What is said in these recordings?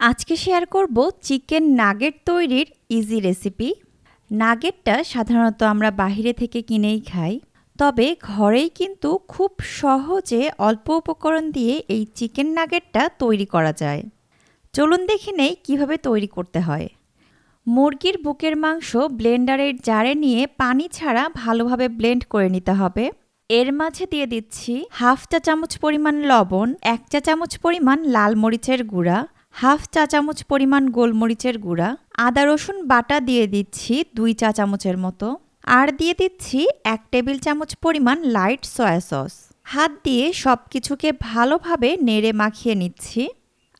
আজকে শেয়ার করব chicken nugget তৈরির ইজি রেসিপি নাগেটটা সাধারণত আমরা বাইরে থেকে কিনেই খাই, তবে ঘরেই কিন্তু খুব সহজে অল্প উপকরণ দিয়ে এই চিকেন নাগেটটা তৈরি করা যায়। চলুন দেখে নেই কীভাবে তৈরি করতে হয়। মুরগির বুকের মাংস ব্লেন্ডারের জারে নিয়ে পানি ছাড়া ভালোভাবে ব্লেন্ড করে নিতে হবে। এর মাঝে দিয়ে দিচ্ছি হাফ চা চামচ পরিমাণ লবণ, এক চা চামচ পরিমাণ লাল মরিচের গুঁড়া হাফ চা চামচ পরিমাণ গোলমরিচের গুঁড়া, আদা রসুন বাটা দিয়ে দিচ্ছি দুই চা চামচের মতো, আর দিয়ে দিচ্ছি এক টেবিল চামচ পরিমাণ লাইট সয়া সস। হাত দিয়ে সব কিছুকে ভালোভাবে নেড়ে মাখিয়ে নিচ্ছি।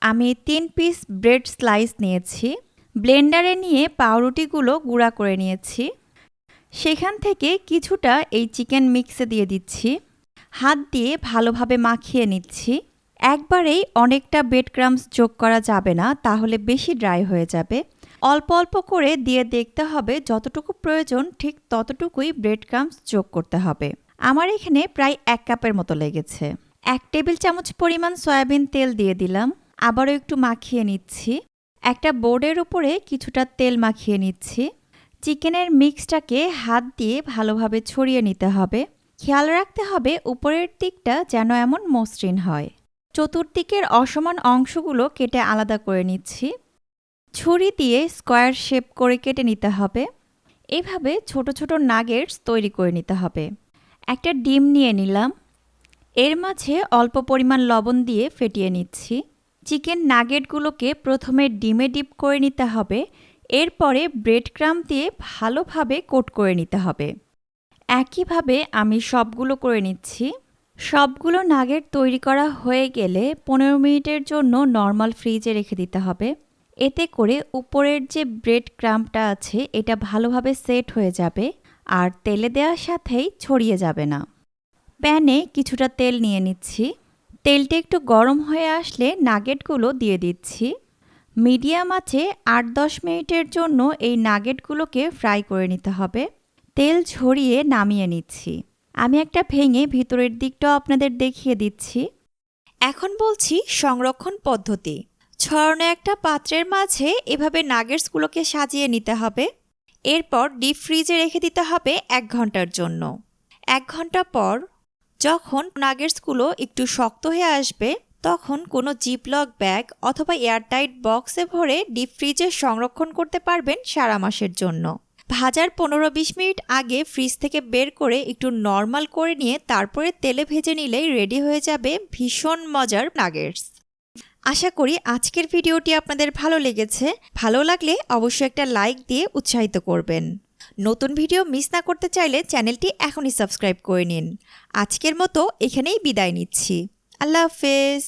আমি তিন পিস ব্রেড স্লাইস নিয়েছি। ব্লেন্ডারে নিয়ে পাউরুটিগুলো গুঁড়া করে নিয়েছি। সেখান থেকে কিছুটা এই চিকেন মিক্সে দিয়ে দিচ্ছি। হাত দিয়ে ভালোভাবে মাখিয়ে নিচ্ছি। একবারেই অনেকটা বেড ক্রামস যোগ করা যাবে না, তাহলে বেশি ড্রাই হয়ে যাবে। অল্প অল্প করে দিয়ে দেখতে হবে যতটুকু প্রয়োজন, ঠিক ততটুকুই ব্রেড ক্রামস যোগ করতে হবে। আমার এখানে প্রায় এক কাপের মতো লেগেছে। এক টেবিল চামচ পরিমাণ সয়াবিন তেল দিয়ে দিলাম। আবারও একটু মাখিয়ে নিচ্ছি। একটা বোর্ডের উপরে কিছুটা তেল মাখিয়ে নিচ্ছি। চিকেনের মিক্সটাকে হাত দিয়ে ভালোভাবে ছড়িয়ে নিতে হবে। খেয়াল রাখতে হবে উপরের দিকটা যেন এমন মসৃণ হয়। চতুর্দিকের অসমান অংশগুলো কেটে আলাদা করে নিচ্ছি। ছুরি দিয়ে স্কোয়ার শেপ করে কেটে নিতে হবে। এভাবে ছোট ছোট নাগেটস তৈরি করে নিতে হবে। একটা ডিম নিয়ে নিলাম। এর মাঝে অল্প পরিমাণ লবণ দিয়ে ফেটিয়ে নিচ্ছি। চিকেন নাগেটগুলোকে প্রথমে ডিমে ডিপ করে নিতে হবে। এরপরে ব্রেড ক্রাম দিয়ে ভালোভাবে কোট করে নিতে হবে। একইভাবে আমি সবগুলো করে নিচ্ছি। সবগুলো নাগেট তৈরি করা হয়ে গেলে পনেরো মিনিটের জন্য নর্মাল ফ্রিজে রেখে দিতে হবে। এতে করে উপরের যে ব্রেড ক্রামটা আছে, এটা ভালোভাবে সেট হয়ে যাবে আর তেলে দেওয়ার সাথেই ছড়িয়ে যাবে না। প্যানে কিছুটা তেল নিয়ে নিচ্ছি। তেলটা একটু গরম হয়ে আসলে নাগেটগুলো দিয়ে দিচ্ছি। মিডিয়াম আছে আট দশ মিনিটের জন্য এই নাগেটগুলোকে ফ্রাই করে নিতে হবে। তেল ঝরিয়ে নামিয়ে নিচ্ছি। আমি একটা ভেঙে ভিতরের দিকটাও আপনাদের দেখিয়ে দিচ্ছি। এখন বলছি সংরক্ষণ পদ্ধতি। ছড়ানো একটা পাত্রের মাঝে এভাবে নাগেটসগুলোকে সাজিয়ে নিতে হবে। এরপর ডিপ ফ্রিজে রেখে দিতে হবে এক ঘণ্টার জন্য। এক ঘণ্টা পর যখন নাগেটসগুলো একটু শক্ত হয়ে আসবে, তখন কোনো জিপলক ব্যাগ অথবা এয়ারটাইট বক্সে ভরে ডিপ ফ্রিজে সংরক্ষণ করতে পারবেন সারা মাসের জন্য। ভাজার পনেরো বিশ মিনিট আগে ফ্রিজ থেকে বের করে একটু নর্মাল করে নিয়ে তারপরে তেলে ভেজে নিলেই রেডি হয়ে যাবে ভীষণ মজার নাগেটস। আশা করি আজকের ভিডিওটি আপনাদের ভালো লেগেছে। ভালো লাগলে অবশ্যই একটা লাইক দিয়ে উৎসাহিত করবেন। নতুন ভিডিও মিস না করতে চাইলে চ্যানেলটি এখনই সাবস্ক্রাইব করে নিন। আজকের মতো এখানেই বিদায় নিচ্ছি। আল্লাহ হাফেজ।